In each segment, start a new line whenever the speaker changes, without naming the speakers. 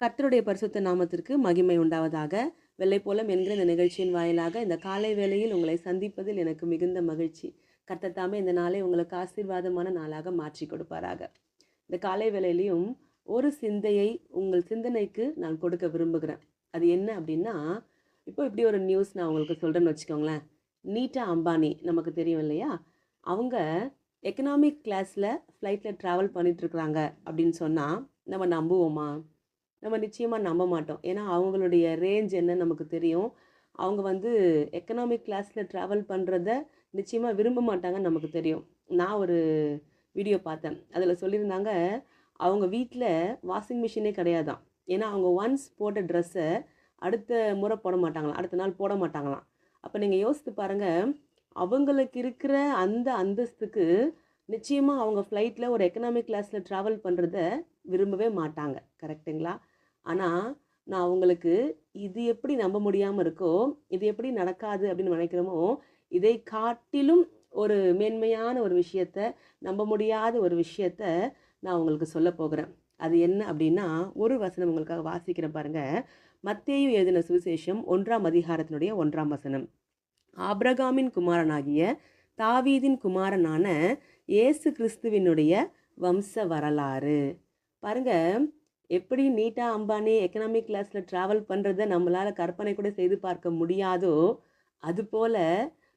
கர்த்தருடைய பரிசுத்த நாமத்திற்கு மகிமை உண்டாவதாக. வெள்ளை போலம் என்கிற இந்த நிகழ்ச்சியின் வாயிலாக இந்த காலை வேளையில் உங்களை சந்திப்பதில் எனக்கு மிகுந்த மகிழ்ச்சி. கர்த்தத்தாமே இந்த நாளை உங்களுக்கு ஆசீர்வாதமான நாளாக மாற்றி கொடுப்பாராக. இந்த காலை வேளையிலையும் ஒரு சிந்தையை உங்கள் சிந்தனைக்கு நான் கொடுக்க விரும்புகிறேன். அது என்ன அப்படின்னா இப்போ இப்படி ஒரு நியூஸ் நான் உங்களுக்கு சொல்கிறேன்னு வச்சுக்கோங்களேன். நீட்டா அம்பானி நமக்கு தெரியும் இல்லையா? அவங்க எக்கனாமிக் கிளாஸில் ஃப்ளைட்டில் ட்ராவல் பண்ணிகிட்ருக்குறாங்க அப்படின்னு சொன்னால் நம்ம நம்புவோமா? நம்ம நிச்சயமாக நம்ப மாட்டோம். ஏன்னா அவங்களுடைய ரேஞ்ச் என்ன நமக்கு தெரியும். அவங்க வந்து எக்கனாமிக் கிளாஸில் ட்ராவல் பண்ணுறத நிச்சயமாக விரும்ப மாட்டாங்கன்னு நமக்கு தெரியும். நான் ஒரு வீடியோ பார்த்தேன். அதில் சொல்லியிருந்தாங்க அவங்க வீட்டில் வாஷிங் மிஷினே கிடையாதான் ஏன்னா அவங்க ஒன்ஸ் போட்ட ட்ரெஸ்ஸை அடுத்த முறை போட மாட்டாங்களாம். அடுத்த நாள் போட மாட்டாங்களாம். அப்போ நீங்கள் யோசித்து பாருங்கள் அவங்களுக்கு இருக்கிற அந்த அந்தஸ்துக்கு நிச்சயமாக அவங்க ஃப்ளைட்டில் ஒரு எக்கனாமிக் கிளாஸில் ட்ராவல் பண்ணுறத விரும்பவே மாட்டாங்க. கரெக்டுங்களா ஆனால் நான் அவங்களுக்கு இது எப்படி நம்ப முடியாமல் இருக்கோ இது எப்படி நடக்காது அப்படின்னு நினைக்கிறோமோ இதை காட்டிலும் ஒரு மேன்மையான ஒரு விஷயத்த நம்ப முடியாத ஒரு விஷயத்த நான் உங்களுக்கு சொல்ல போகிறேன். அது என்ன அப்படின்னா ஒரு வசனம் உங்களுக்காக வாசிக்கிறேன் பாருங்க. மத்தேயும் எழுதின சுவிசேஷம் ஒன்றாம் அதிகாரத்தினுடைய ஒன்றாம் வசனம். ஆப்ரகாமின் குமாரனாகிய தாவீதின் குமாரனான இயேசு கிறிஸ்துவினுடைய வம்ச வரலாறு. பாருங்கள் எப்படி நீட்டா அம்பானி எக்கனாமிக் கிளாஸில் ட்ராவல் பண்ணுறத நம்மளால் கற்பனை கூட செய்து பார்க்க முடியாதோ அதுபோல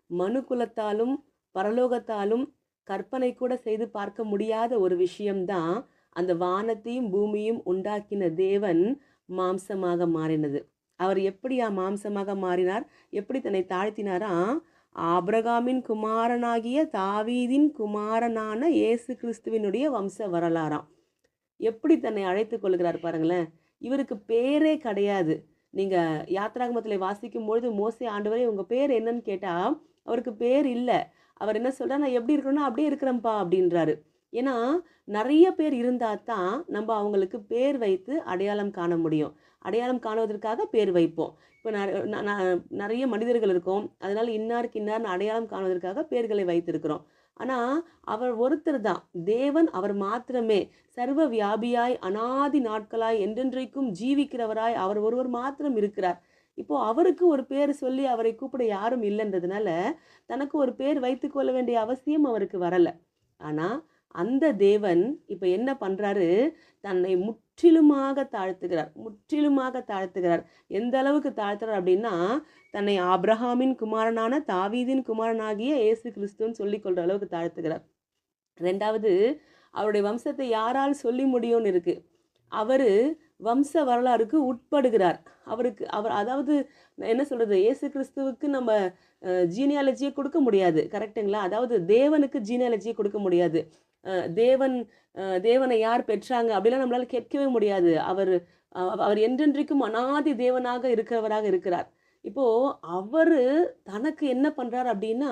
மனு குலத்தாலும் பரலோகத்தாலும் கற்பனை கூட செய்து பார்க்க முடியாத ஒரு விஷயம்தான் அந்த வானத்தையும் பூமியும் உண்டாக்கின தேவன் மாம்சமாக மாறினது. அவர் எப்படியா மாம்சமாக மாறினார்? எப்படி தன்னை தாழ்த்தினாரா? ஆபிரகாமின் குமாரனாகிய தாவீதின் குமாரனான இயேசு கிறிஸ்துவினுடைய வம்ச வரலாறாம். எப்படி தன்னை அழைத்து கொள்கிறார் பாருங்களேன். இவருக்கு பேரே கிடையாது. நீங்கள் யாத்ராகமத்தில் வாசிக்கும் பொழுது மோசே ஆண்டவரே உங்கள் பேர் என்னன்னு கேட்டால் அவருக்கு பேர் இல்லை. அவர் என்ன சொல்கிறார் நான் எப்படி இருக்கணும்னா அப்படியே இருக்கிறேன்ப்பா அப்படின்றாரு. ஏன்னா நிறைய பேர் இருந்தால் தான் நம்ம அவங்களுக்கு பேர் வைத்து அடையாளம் காண முடியும். அடையாளம் காணுவதற்காக பேர் வைப்போம். இப்போ நிறைய மனிதர்கள் இருக்கும். அதனால இன்னாருக்கு இன்னார்னு அடையாளம் காணுவதற்காக பேர்களை வைத்திருக்கிறோம். ஆனால் அவர் ஒருத்தர் தான். தேவன் அவர் மாத்திரமே. சர்வ வியாபியாய் அனாதி நாட்களாய் என்றென்றைக்கும் ஜீவிக்கிறவராய் அவர் ஒருவர் மாத்திரம் இருக்கிறார். இப்போது அவருக்கு ஒரு பேர் சொல்லி அவரை கூப்பிட யாரும் இல்லைன்றதுனால தனக்கு ஒரு பேர் வைத்துக்கொள்ள வேண்டிய அவசியம் அவருக்கு வரலை. ஆனால் அந்த தேவன் இப்போ என்ன பண்ணுறாரு தன்னை முற்றிலுமாக தாழ்த்துகிறார். முற்றிலுமாக தாழ்த்துகிறார். எந்த அளவுக்கு தாழ்த்துறார் அப்படின்னா தன்னை ஆப்ரஹாமின் குமாரனான தாவீதின் குமாரனாகிய இயேசு கிறிஸ்துன்னு சொல்லிக்கொள்கிற அளவுக்கு தாழ்த்துகிறார். ரெண்டாவது அவருடைய வம்சத்தை யாரால் சொல்லி முடியும்னு இருக்குது அவர் வம்ச வரலாறுக்கு உட்படுகிறார். அவருக்கு அவர் அதாவது என்ன சொல்கிறது இயேசு கிறிஸ்துவுக்கு நம்ம ஜீனியாலஜியை கொடுக்க முடியாது. கரெக்டுங்களா அதாவது தேவனுக்கு ஜீனியாலஜியை கொடுக்க முடியாது. தேவன் தேவனை யார் பெற்றாங்க அப்படிலாம் நம்மளால் கேட்கவே முடியாது. அவர் அவர் என்றென்றைக்கும் அனாதி தேவனாக இருக்கிறவராக இருக்கிறார். இப்போ அவர் தனக்கு என்ன பண்ணுறார் அப்படின்னா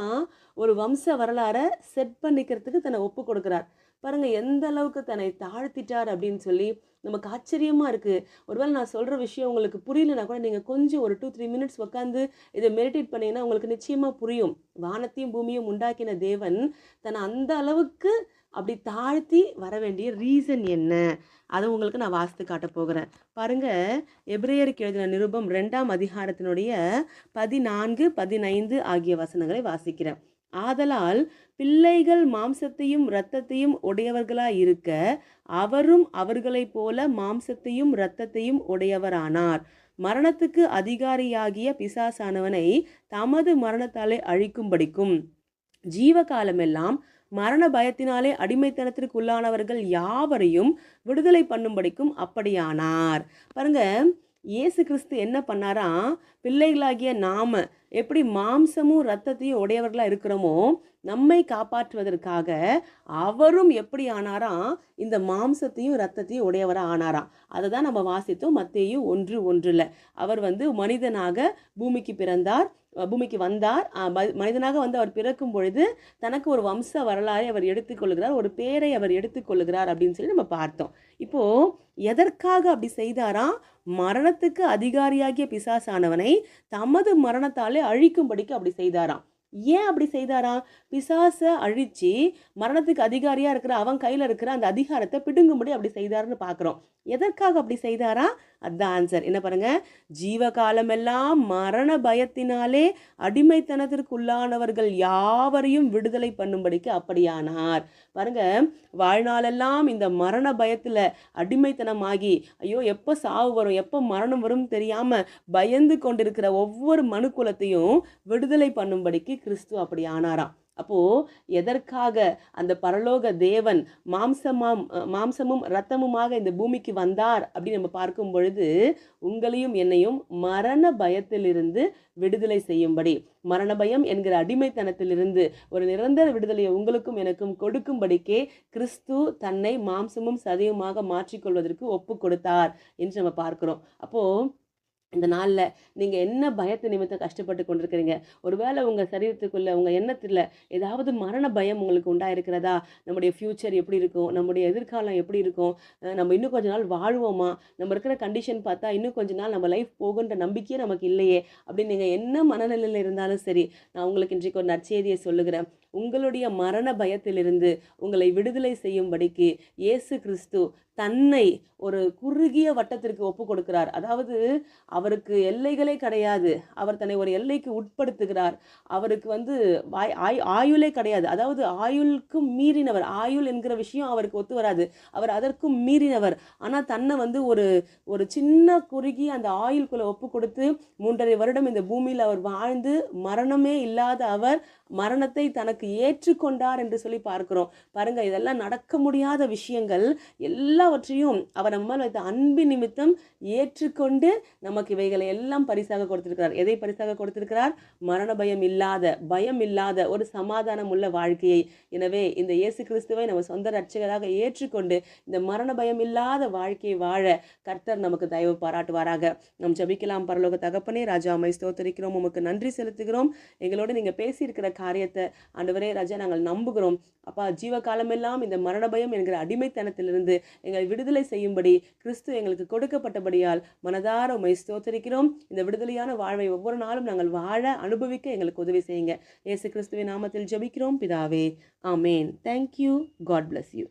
ஒரு வம்ச வரலாறை செட் பண்ணிக்கிறதுக்கு தன்னை ஒப்பு கொடுக்குறார். பாருங்க எந்த அளவுக்கு தன்னை தாழ்த்திட்டார் அப்படின்னு சொல்லி நமக்கு ஆச்சரியமாக இருக்குது ஒருவேளை நான் சொல்கிற விஷயம் உங்களுக்கு புரியலனா கூட நீங்கள் கொஞ்சம் ஒரு டூ த்ரீ மினிட்ஸ் உட்காந்து இதை மெடிடேட் பண்ணிங்கன்னா உங்களுக்கு நிச்சயமாக புரியும். வானத்தையும் பூமியும் உண்டாக்கின தேவன் தன்னை அந்த அளவுக்கு அப்படி தாழ்த்தி வர வேண்டிய ரீசன் என்ன? அதை உங்களுக்கு நான் வாசித்து காட்ட போகிறேன். பாருங்கள் எப்ரேயருக்கு எழுதின நிருபம் ரெண்டாம் அதிகாரத்தினுடைய பதினான்கு பதினைந்து ஆகிய வசனங்களை வாசிக்கிறேன். ஆதலால் பிள்ளைகள் மாம்சத்தையும் இரத்தத்தையும் உடையவர்களாய் இருக்க அவரும் அவர்களைப் போல மாம்சத்தையும் இரத்தத்தையும் உடையவரானார். மரணத்துக்கு அதிகாரியாகிய பிசாசானவனை தமது மரணத்தாலே அழிக்கும்படிக்கும் ஜீவகாலமெல்லாம் மரண பயத்தினாலே அடிமைத்தனத்திற்கு உள்ளானவர்கள் யாவரையும் விடுதலை பண்ணும்படிக்கும் அப்படியானார். பாருங்க இயேசு கிறிஸ்து என்ன பண்ணாரா? பிள்ளைகளாகிய நாம எப்படி மாம்சமும் ரத்தத்தையும் உடையவர்களாக இருக்கிறோமோ நம்மை காப்பாற்றுவதற்காக அவரும் எப்படி ஆனாராம்? இந்த மாம்சத்தையும் ரத்தத்தையும் உடையவராக ஆனாராம். அதை தான் நம்ம வாசித்தோம் மத்தேயும் ஒன்று ஒன்றில். அவர் வந்து மனிதனாக பூமிக்கு பிறந்தார் பூமிக்கு வந்தார். மனிதனாக வந்து அவர் பிறக்கும் பொழுது தனக்கு ஒரு வம்ச வரலாறை அவர் எடுத்துக்கொள்கிறார் ஒரு பேரை அவர் எடுத்துக்கொள்கிறார் அப்படின்னு சொல்லி நம்ம பார்த்தோம். இப்போது எதற்காக அப்படி செய்தாராம்? மரணத்துக்கு அதிகாரியாகிய பிசாசானவனை தமது மரணத்தாலே அழிக்கும்படிக்கு அப்படி செய்தாராம். ஏன் அப்படி செய்தாராம்? பிசாசை அழிச்சு மரணத்துக்கு அதிகாரியா இருக்கிற அவன் கையில இருக்கிற அந்த அதிகாரத்தை பிடுங்கும்படி அப்படி செய்தாருன்னு பார்க்குறோம் எதற்காக அப்படி செய்தாரா? அதுதான் ஆன்சர் என்ன பாருங்க? ஜீவகாலமெல்லாம் மரண பயத்தினாலே அடிமைத்தனத்திற்குள்ளானவர்கள் யாவரையும் விடுதலை பண்ணும்படிக்கு அப்படியானார். பாருங்க வாழ்நாளெல்லாம் இந்த மரண பயத்தில் அடிமைத்தனமாகி ஐயோ எப்போ சாவு வரும் எப்போ மரணம் வரும் தெரியாமல் பயந்து கொண்டிருக்கிற ஒவ்வொரு மனுக்குலத்தையும் விடுதலை பண்ணும்படிக்கு கிறிஸ்து அப்படி ஆனாராம் அப்போது எதற்காக அந்த பரலோக தேவன் மாம்சமாம் மாம்சமும் ரத்தமுமாக இந்த பூமிக்கு வந்தார் அப்படின்னு நம்ம பார்க்கும் பொழுது உங்களையும் என்னையும் மரண பயத்திலிருந்து விடுதலை செய்யும்படி மரண பயம் என்கிற அடிமைத்தனத்திலிருந்து ஒரு நிரந்தர விடுதலையை உங்களுக்கும் எனக்கும் கொடுக்கும்படிக்கே கிறிஸ்து தன்னை மாம்சமும் சதையுமாக மாற்றிக்கொள்வதற்கு ஒப்பு கொடுத்தார் என்று நம்ம பார்க்கிறோம். அப்போது இந்த நாளில் நீங்கள் என்ன பயத்து நிமித்தம் கஷ்டப்பட்டு கொண்டிருக்கிறீங்க? ஒருவேளை உங்கள் சரீரத்துக்குள்ள உங்கள் எண்ணத்தில் ஏதாவது மரண பயம் உங்களுக்கு உண்டாயிருக்கிறதா? நம்முடைய ஃப்யூச்சர் எப்படி இருக்கும்? நம்முடைய எதிர்காலம் எப்படி இருக்கும்? நம்ம இன்னும் கொஞ்ச நாள் வாழ்வோமா? நம்ம இருக்கிற கண்டிஷன் பார்த்தா இன்னும் கொஞ்ச நாள் நம்ம லைஃப் போகுன்ற நம்பிக்கையே நமக்கு இல்லையே? அப்படின்னு நீங்கள் என்ன மனநிலையில் இருந்தாலும் சரி நான் உங்களுக்கு இன்றைக்கு ஒரு நற்செய்தியை சொல்லுகிறேன். உங்களுடைய மரண பயத்திலிருந்து உங்களை விடுதலை செய்யும்படிக்கு இயேசு கிறிஸ்து தன்னை ஒரு குறுகிய வட்டத்திற்கு ஒப்பு கொடுக்கிறார். அதாவது அவருக்கு எல்லைகளே கிடையாது. அவர் தன்னை ஒரு எல்லைக்கு உட்படுத்துகிறார். அவருக்கு வந்து வாய் ஆய் ஆயுளே கிடையாது. அதாவது ஆயுளுக்கும் மீறினவர் ஆயுள் என்கிற விஷயம் அவருக்கு ஒத்து வராது. அவர் அதற்கும் மீறினவர். ஆனால் தன்னை வந்து ஒரு ஒரு சின்ன குறுகிய அந்த ஆயுள்குள்ளே ஒப்பு கொடுத்து மூன்றரை வருடம் இந்த பூமியில் அவர் வாழ்ந்து மரணமே இல்லாத அவர் மரணத்தை தனக்கு ஏற்றுக்கொண்டார் என்று சொல்லி பார்க்கிறோம். பாருங்க இதெல்லாம் நடக்க முடியாத விஷயங்கள். எல்லாவற்றையும் அவர் நம்மால் வைத்த அன்பின் நிமித்தம் ஏற்றுக்கொண்டு நமக்கு இவைகளை எல்லாம் பரிசாக கொடுத்திருக்கிறார். எதை பரிசாக கொடுத்திருக்கிறார்? மரண பயம் இல்லாத பயம் இல்லாத ஒரு சமாதானம் உள்ள வாழ்க்கையை. எனவே இந்த இயேசு கிறிஸ்துவை நம்ம சொந்த ரட்சகராக ஏற்றுக்கொண்டு இந்த மரண பயம் இல்லாத வாழ்க்கையை வாழ கர்த்தர் நமக்கு தயவு பாராட்டுவாராக. நம் ஜபிக்கலாம். பரலோக தகப்பனே ராஜா அம்மை ஸ்தோத்தரிக்கிறோம். உமக்கு நன்றி செலுத்துகிறோம். எங்களோடு நீங்கள் பேசியிருக்கிற காரியத்தை ஆண்டவரே ராஜா நாங்கள் நம்புகிறோம். அப்பா ஜீவ காலமெல்லாம் இந்த மரண பயம் என்கிற அடிமைத்தனத்திலிருந்து எங்கள் விடுதலை செய்யும்படி கிறிஸ்து எங்களுக்கு கொடுக்கப்பட்டபடியால் மனதார உமை ஸ்தோத்தரிக்கிறோம். இந்த விடுதலையான வாழ்வை ஒவ்வொரு நாளும் நாங்கள் வாழ அனுபவிக்க எங்களுக்கு உதவி செய்யுங்க. இயேசு கிறிஸ்துவின் நாமத்தில் ஜெபிக்கிறோம். பிதாவே ஆமேன். Thank you God bless you